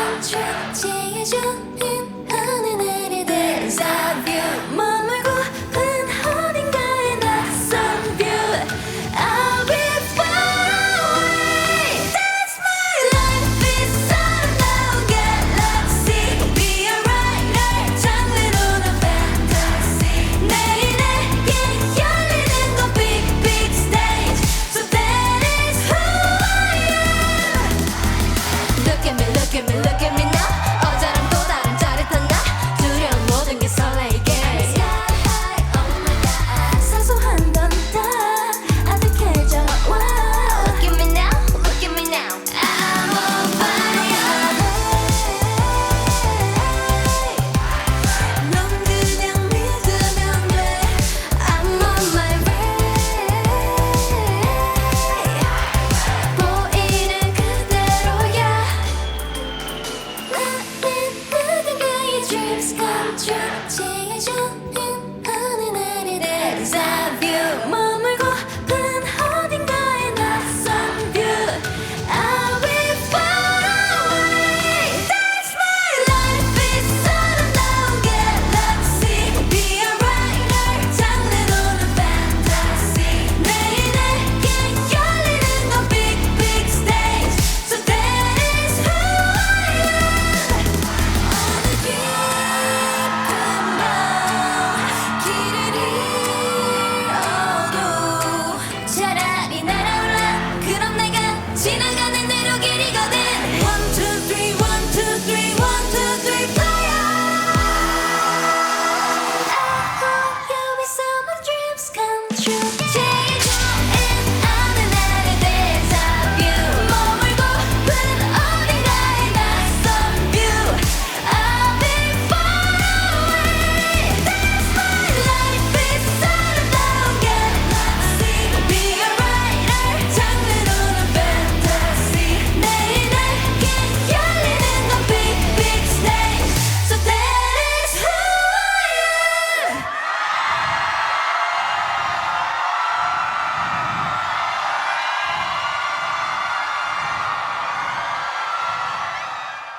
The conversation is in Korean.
멈춰 지해주는 하늘 내리 There's a view 다른 사람